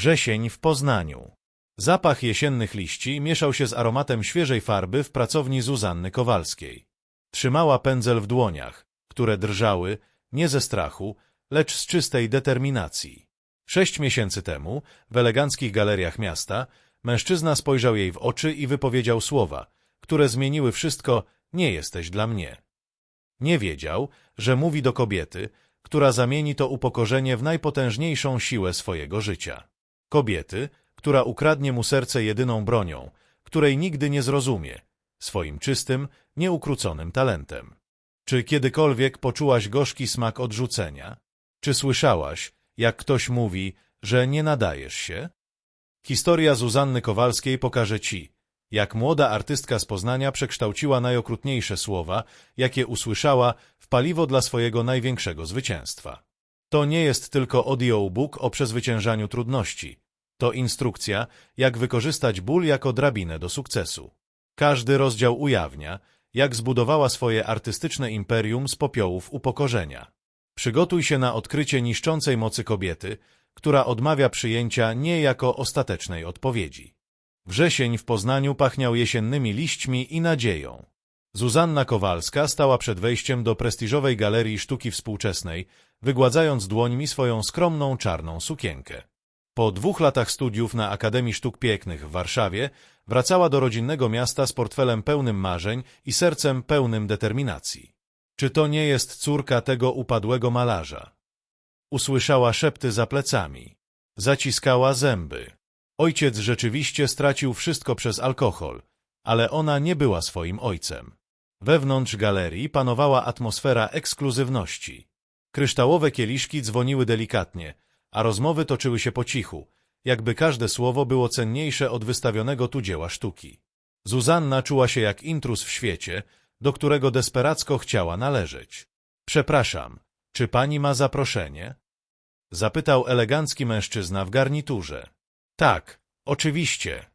Wrzesień w Poznaniu. Zapach jesiennych liści mieszał się z aromatem świeżej farby w pracowni Zuzanny Kowalskiej. Trzymała pędzel w dłoniach, które drżały nie ze strachu, lecz z czystej determinacji. Sześć miesięcy temu, w eleganckich galeriach miasta, mężczyzna spojrzał jej w oczy i wypowiedział słowa, które zmieniły wszystko, nie jesteś dla mnie. Nie wiedział, że mówi do kobiety, która zamieni to upokorzenie w najpotężniejszą siłę swojego życia. Kobiety, która ukradnie mu serce jedyną bronią, której nigdy nie zrozumie, swoim czystym, nieukróconym talentem. Czy kiedykolwiek poczułaś gorzki smak odrzucenia? Czy słyszałaś, jak ktoś mówi, że nie nadajesz się? Historia Zuzanny Kowalskiej pokaże ci, jak młoda artystka z Poznania przekształciła najokrutniejsze słowa, jakie usłyszała, w paliwo dla swojego największego zwycięstwa. To nie jest tylko audiobook o przezwyciężaniu trudności. To instrukcja, jak wykorzystać ból jako drabinę do sukcesu. Każdy rozdział ujawnia, jak zbudowała swoje artystyczne imperium z popiołów upokorzenia. Przygotuj się na odkrycie niszczącej mocy kobiety, która odmawia przyjęcia nie jako ostatecznej odpowiedzi. Wrzesień w Poznaniu pachniał jesiennymi liśćmi i nadzieją. Zuzanna Kowalska stała przed wejściem do prestiżowej galerii sztuki współczesnej, wygładzając dłońmi swoją skromną czarną sukienkę. Po dwóch latach studiów na Akademii Sztuk Pięknych w Warszawie wracała do rodzinnego miasta z portfelem pełnym marzeń i sercem pełnym determinacji. Czy to nie jest córka tego upadłego malarza? Usłyszała szepty za plecami. Zaciskała zęby. Ojciec rzeczywiście stracił wszystko przez alkohol, ale ona nie była swoim ojcem. Wewnątrz galerii panowała atmosfera ekskluzywności. Kryształowe kieliszki dzwoniły delikatnie, a rozmowy toczyły się po cichu, jakby każde słowo było cenniejsze od wystawionego tu dzieła sztuki. Zuzanna czuła się jak intrus w świecie, do którego desperacko chciała należeć. Przepraszam, czy pani ma zaproszenie? Zapytał elegancki mężczyzna w garniturze. Tak, oczywiście.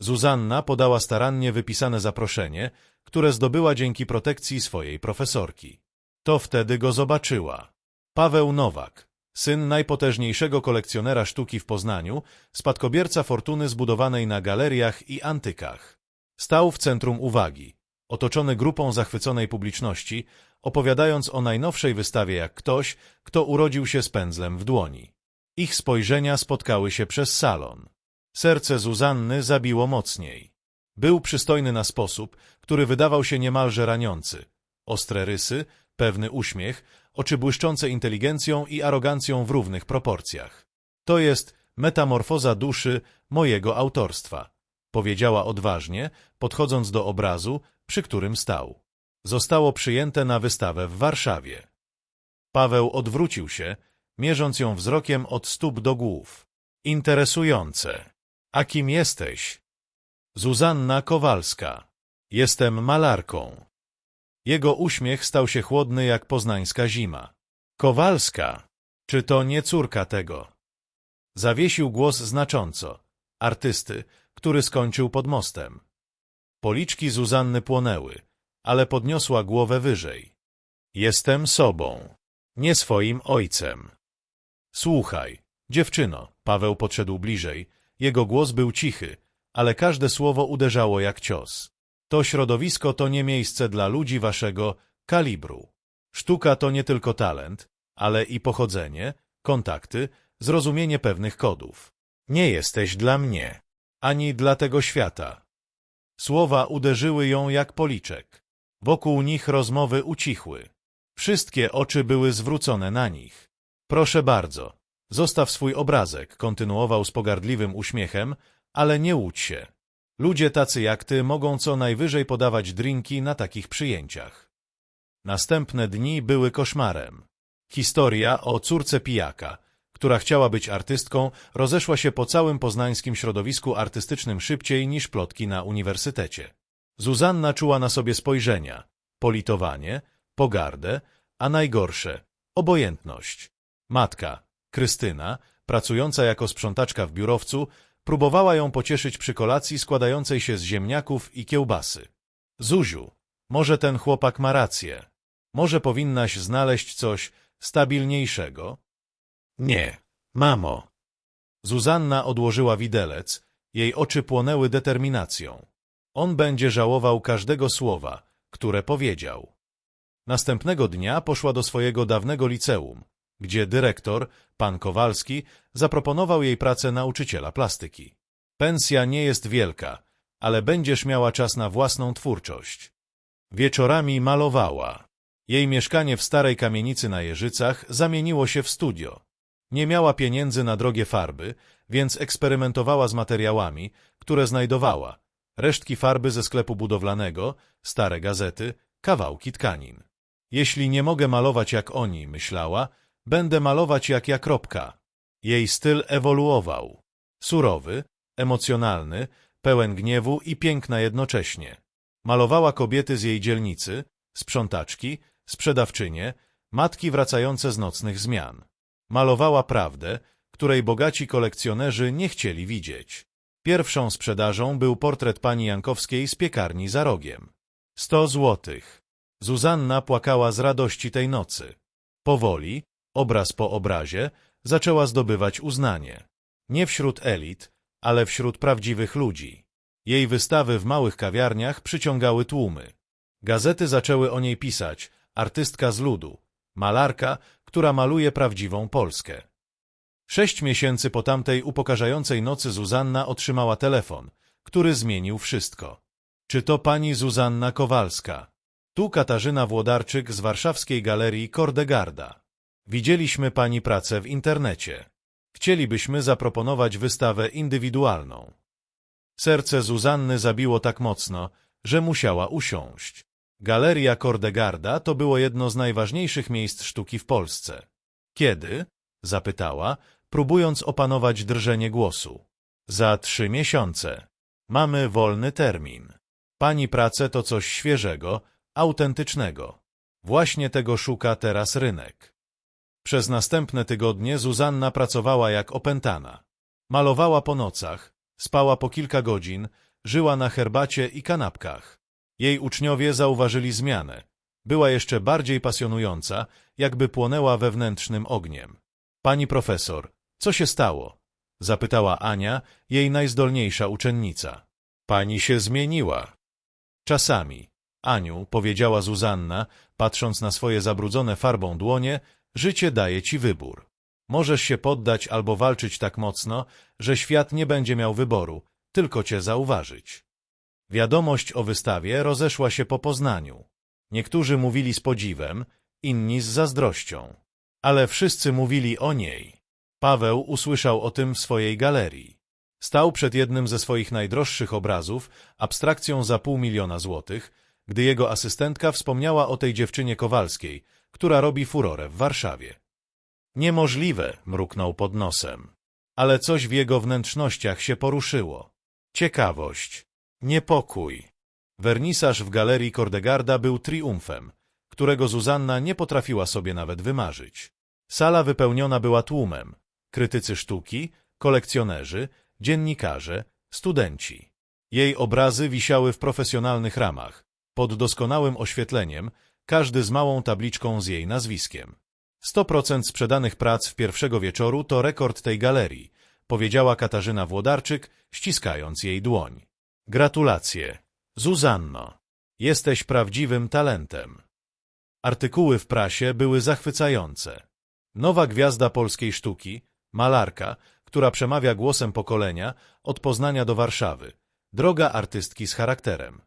Zuzanna podała starannie wypisane zaproszenie, które zdobyła dzięki protekcji swojej profesorki. To wtedy go zobaczyła. Paweł Nowak, syn najpotężniejszego kolekcjonera sztuki w Poznaniu, spadkobierca fortuny zbudowanej na galeriach i antykach. Stał w centrum uwagi, otoczony grupą zachwyconej publiczności, opowiadając o najnowszej wystawie jak ktoś, kto urodził się z pędzlem w dłoni. Ich spojrzenia spotkały się przez salon. Serce Zuzanny zabiło mocniej. Był przystojny na sposób, który wydawał się niemalże raniący. Ostre rysy, pewny uśmiech, oczy błyszczące inteligencją i arogancją w równych proporcjach. To jest metamorfoza duszy mojego autorstwa, powiedziała odważnie, podchodząc do obrazu, przy którym stał. Zostało przyjęte na wystawę w Warszawie. Paweł odwrócił się, mierząc ją wzrokiem od stóp do głów. Interesujące. A kim jesteś? Zuzanna Kowalska. Jestem malarką. Jego uśmiech stał się chłodny jak poznańska zima. Kowalska. Czy to nie córka tego? Zawiesił głos znacząco. Artysty, który skończył pod mostem. Policzki Zuzanny płonęły, ale podniosła głowę wyżej. Jestem sobą, nie swoim ojcem. Słuchaj, dziewczyno, Paweł podszedł bliżej. Jego głos był cichy, ale każde słowo uderzało jak cios. To środowisko to nie miejsce dla ludzi waszego kalibru. Sztuka to nie tylko talent, ale i pochodzenie, kontakty, zrozumienie pewnych kodów. Nie jesteś dla mnie, ani dla tego świata. Słowa uderzyły ją jak policzek. Wokół nich rozmowy ucichły. Wszystkie oczy były zwrócone na nich. Proszę bardzo, zostaw swój obrazek, kontynuował z pogardliwym uśmiechem, ale nie łudź się. Ludzie tacy jak ty mogą co najwyżej podawać drinki na takich przyjęciach. Następne dni były koszmarem. Historia o córce pijaka, która chciała być artystką, rozeszła się po całym poznańskim środowisku artystycznym szybciej niż plotki na uniwersytecie. Zuzanna czuła na sobie spojrzenia, politowanie, pogardę, a najgorsze – obojętność. Matka, Krystyna, pracująca jako sprzątaczka w biurowcu, próbowała ją pocieszyć przy kolacji składającej się z ziemniaków i kiełbasy. Zuziu, może ten chłopak ma rację. Może powinnaś znaleźć coś stabilniejszego? Nie, mamo. Zuzanna odłożyła widelec, jej oczy płonęły determinacją. On będzie żałował każdego słowa, które powiedział. Następnego dnia poszła do swojego dawnego liceum, gdzie dyrektor, pan Kowalski, zaproponował jej pracę nauczyciela plastyki. Pensja nie jest wielka, ale będziesz miała czas na własną twórczość. Wieczorami malowała. Jej mieszkanie w starej kamienicy na Jeżycach zamieniło się w studio. Nie miała pieniędzy na drogie farby, więc eksperymentowała z materiałami, które znajdowała. Resztki farby ze sklepu budowlanego, stare gazety, kawałki tkanin. Jeśli nie mogę malować jak oni, myślała, będę malować jak Jakropka. Jej styl ewoluował. Surowy, emocjonalny, pełen gniewu i piękna jednocześnie. Malowała kobiety z jej dzielnicy, sprzątaczki, sprzedawczynie, matki wracające z nocnych zmian. Malowała prawdę, której bogaci kolekcjonerzy nie chcieli widzieć. Pierwszą sprzedażą był portret pani Jankowskiej z piekarni za rogiem. Sto złotych. Zuzanna płakała z radości tej nocy. Powoli, obraz po obrazie, zaczęła zdobywać uznanie. Nie wśród elit, ale wśród prawdziwych ludzi. Jej wystawy w małych kawiarniach przyciągały tłumy. Gazety zaczęły o niej pisać, artystka z ludu, malarka, która maluje prawdziwą Polskę. Sześć miesięcy po tamtej upokarzającej nocy Zuzanna otrzymała telefon, który zmienił wszystko. Czy to pani Zuzanna Kowalska? Tu Katarzyna Włodarczyk z warszawskiej galerii Kordegarda. Widzieliśmy pani pracę w internecie. Chcielibyśmy zaproponować wystawę indywidualną. Serce Zuzanny zabiło tak mocno, że musiała usiąść. Galeria Kordegarda to było jedno z najważniejszych miejsc sztuki w Polsce. Kiedy? zapytała, próbując opanować drżenie głosu. Za trzy miesiące. Mamy wolny termin. Pani prace to coś świeżego, autentycznego. Właśnie tego szuka teraz rynek. Przez następne tygodnie Zuzanna pracowała jak opętana. Malowała po nocach, spała po kilka godzin, żyła na herbacie i kanapkach. Jej uczniowie zauważyli zmianę. Była jeszcze bardziej pasjonująca, jakby płonęła wewnętrznym ogniem. Pani profesor, co się stało? Zapytała Ania, jej najzdolniejsza uczennica. Pani się zmieniła. Czasami, Aniu, powiedziała Zuzanna, patrząc na swoje zabrudzone farbą dłonie, życie daje ci wybór. Możesz się poddać albo walczyć tak mocno, że świat nie będzie miał wyboru, tylko cię zauważyć. Wiadomość o wystawie rozeszła się po Poznaniu. Niektórzy mówili z podziwem, inni z zazdrością. Ale wszyscy mówili o niej. Paweł usłyszał o tym w swojej galerii. Stał przed jednym ze swoich najdroższych obrazów, abstrakcją za pół miliona złotych, gdy jego asystentka wspomniała o tej dziewczynie Kowalskiej, która robi furorę w Warszawie. Niemożliwe, mruknął pod nosem. Ale coś w jego wnętrznościach się poruszyło. Ciekawość, niepokój. Wernisaż w galerii Kordegarda był triumfem, którego Zuzanna nie potrafiła sobie nawet wymarzyć. Sala wypełniona była tłumem. Krytycy sztuki, kolekcjonerzy, dziennikarze, studenci. Jej obrazy wisiały w profesjonalnych ramach, pod doskonałym oświetleniem, każdy z małą tabliczką z jej nazwiskiem. 100% sprzedanych prac w pierwszego wieczoru to rekord tej galerii, powiedziała Katarzyna Włodarczyk, ściskając jej dłoń. Gratulacje. Zuzanno, jesteś prawdziwym talentem. Artykuły w prasie były zachwycające. Nowa gwiazda polskiej sztuki, malarka, która przemawia głosem pokolenia od Poznania do Warszawy, droga artystki z charakterem.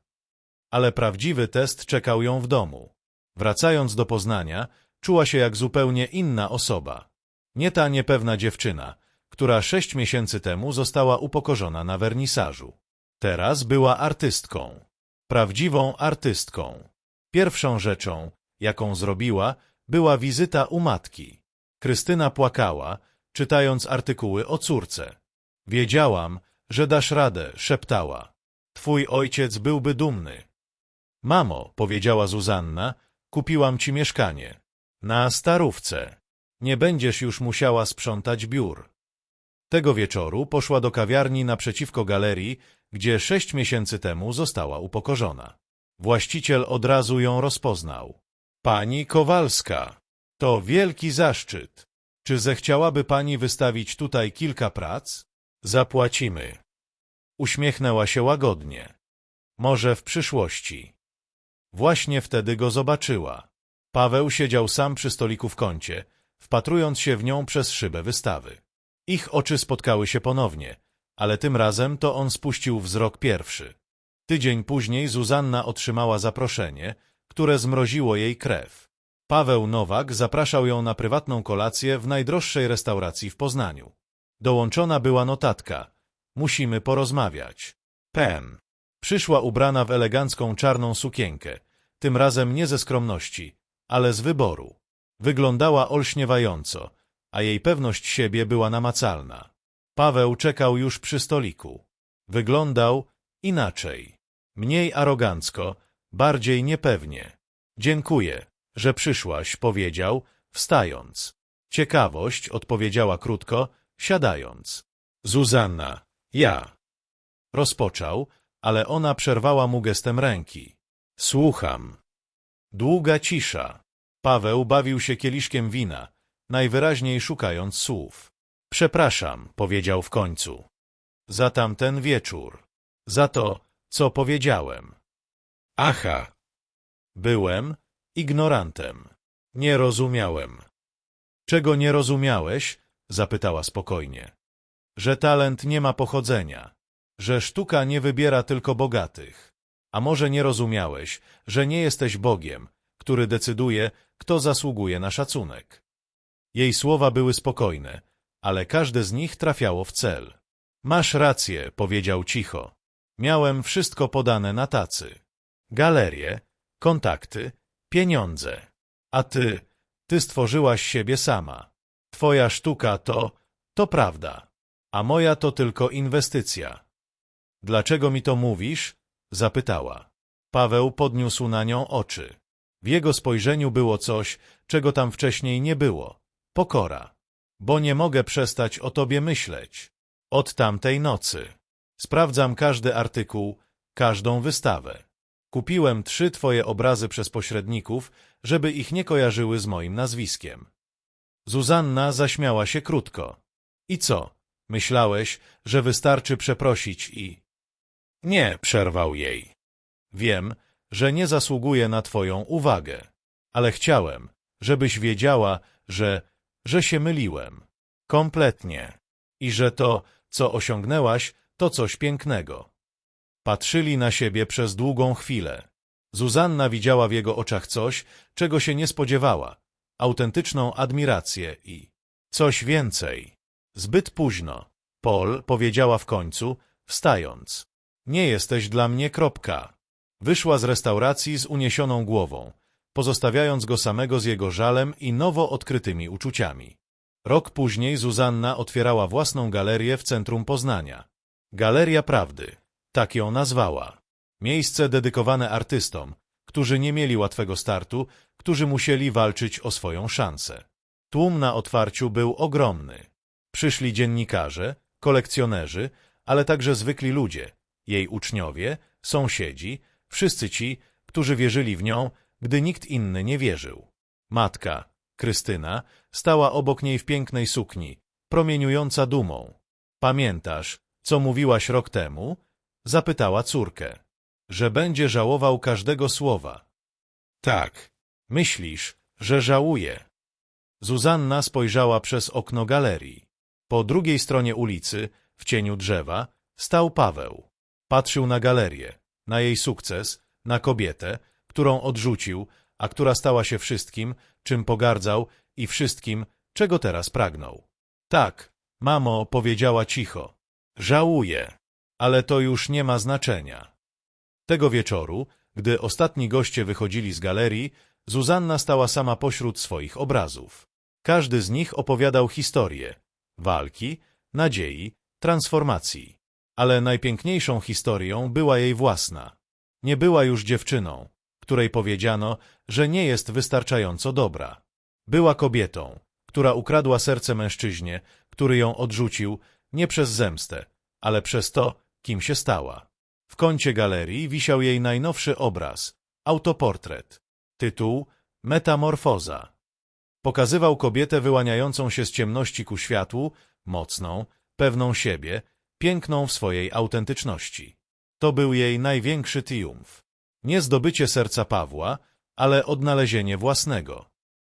Ale prawdziwy test czekał ją w domu. Wracając do Poznania, czuła się jak zupełnie inna osoba. Nie ta niepewna dziewczyna, która sześć miesięcy temu została upokorzona na wernisażu. Teraz była artystką. Prawdziwą artystką. Pierwszą rzeczą, jaką zrobiła, była wizyta u matki. Krystyna płakała, czytając artykuły o córce. Wiedziałam, że dasz radę, szeptała. Twój ojciec byłby dumny. Mamo, powiedziała Zuzanna, kupiłam ci mieszkanie. Na starówce. Nie będziesz już musiała sprzątać biur. Tego wieczoru poszła do kawiarni naprzeciwko galerii, gdzie sześć miesięcy temu została upokorzona. Właściciel od razu ją rozpoznał. Pani Kowalska. To wielki zaszczyt. Czy zechciałaby pani wystawić tutaj kilka prac? Zapłacimy. Uśmiechnęła się łagodnie. Może w przyszłości. Właśnie wtedy go zobaczyła. Paweł siedział sam przy stoliku w kącie, wpatrując się w nią przez szybę wystawy. Ich oczy spotkały się ponownie, ale tym razem to on spuścił wzrok pierwszy. Tydzień później Zuzanna otrzymała zaproszenie, które zmroziło jej krew. Paweł Nowak zapraszał ją na prywatną kolację w najdroższej restauracji w Poznaniu. Dołączona była notatka. Musimy porozmawiać. Pen. Przyszła ubrana w elegancką czarną sukienkę, tym razem nie ze skromności, ale z wyboru. Wyglądała olśniewająco, a jej pewność siebie była namacalna. Paweł czekał już przy stoliku. Wyglądał inaczej. Mniej arogancko, bardziej niepewnie. Dziękuję, że przyszłaś, powiedział, wstając. Ciekawość, odpowiedziała krótko, siadając. Zuzanna, ja. Rozpoczął, ale ona przerwała mu gestem ręki. Słucham. Długa cisza. Paweł bawił się kieliszkiem wina, najwyraźniej szukając słów. Przepraszam, powiedział w końcu. Za tamten wieczór. Za to, co powiedziałem. Aha. Byłem ignorantem. Nie rozumiałem. Czego nie rozumiałeś? zapytała spokojnie. Że talent nie ma pochodzenia. Że sztuka nie wybiera tylko bogatych. A może nie rozumiałeś, że nie jesteś Bogiem, który decyduje, kto zasługuje na szacunek. Jej słowa były spokojne, ale każde z nich trafiało w cel. Masz rację, powiedział cicho. Miałem wszystko podane na tacy. Galerie, kontakty, pieniądze. A ty, ty stworzyłaś siebie sama. Twoja sztuka to, to prawda, a moja to tylko inwestycja. Dlaczego mi to mówisz? zapytała. Paweł podniósł na nią oczy. W jego spojrzeniu było coś, czego tam wcześniej nie było. Pokora. Bo nie mogę przestać o tobie myśleć. Od tamtej nocy. Sprawdzam każdy artykuł, każdą wystawę. Kupiłem trzy twoje obrazy przez pośredników, żeby ich nie kojarzyły z moim nazwiskiem. Zuzanna zaśmiała się krótko. I co? Myślałeś, że wystarczy przeprosić i... Nie, przerwał jej. Wiem, że nie zasługuję na twoją uwagę, ale chciałem, żebyś wiedziała, że, że się myliłem. Kompletnie. I że to, co osiągnęłaś, to coś pięknego. Patrzyli na siebie przez długą chwilę. Zuzanna widziała w jego oczach coś, czego się nie spodziewała. Autentyczną admirację i coś więcej. Zbyt późno. Paul powiedziała w końcu, wstając. Nie jesteś dla mnie kropka. Wyszła z restauracji z uniesioną głową, pozostawiając go samego z jego żalem i nowo odkrytymi uczuciami. Rok później Zuzanna otwierała własną galerię w centrum Poznania. Galeria Prawdy, tak ją nazwała. Miejsce dedykowane artystom, którzy nie mieli łatwego startu, którzy musieli walczyć o swoją szansę. Tłum na otwarciu był ogromny. Przyszli dziennikarze, kolekcjonerzy, ale także zwykli ludzie, jej uczniowie, sąsiedzi, wszyscy ci, którzy wierzyli w nią, gdy nikt inny nie wierzył. Matka, Krystyna, stała obok niej w pięknej sukni, promieniująca dumą. Pamiętasz, co mówiłaś rok temu? Zapytała córkę. Że będzie żałował każdego słowa. Tak. Myślisz, że żałuje. Zuzanna spojrzała przez okno galerii. Po drugiej stronie ulicy, w cieniu drzewa, stał Paweł. Patrzył na galerię, na jej sukces, na kobietę, którą odrzucił, a która stała się wszystkim, czym pogardzał i wszystkim, czego teraz pragnął. Tak, mamo, powiedziała cicho. Żałuję, ale to już nie ma znaczenia. Tego wieczoru, gdy ostatni goście wychodzili z galerii, Zuzanna stała sama pośród swoich obrazów. Każdy z nich opowiadał historię walki, nadziei, transformacji. Ale najpiękniejszą historią była jej własna. Nie była już dziewczyną, której powiedziano, że nie jest wystarczająco dobra. Była kobietą, która ukradła serce mężczyźnie, który ją odrzucił nie przez zemstę, ale przez to, kim się stała. W kącie galerii wisiał jej najnowszy obraz, autoportret. Tytuł Metamorfoza. Pokazywał kobietę wyłaniającą się z ciemności ku światłu, mocną, pewną siebie, piękną w swojej autentyczności. To był jej największy triumf. Nie zdobycie serca Pawła, ale odnalezienie własnego.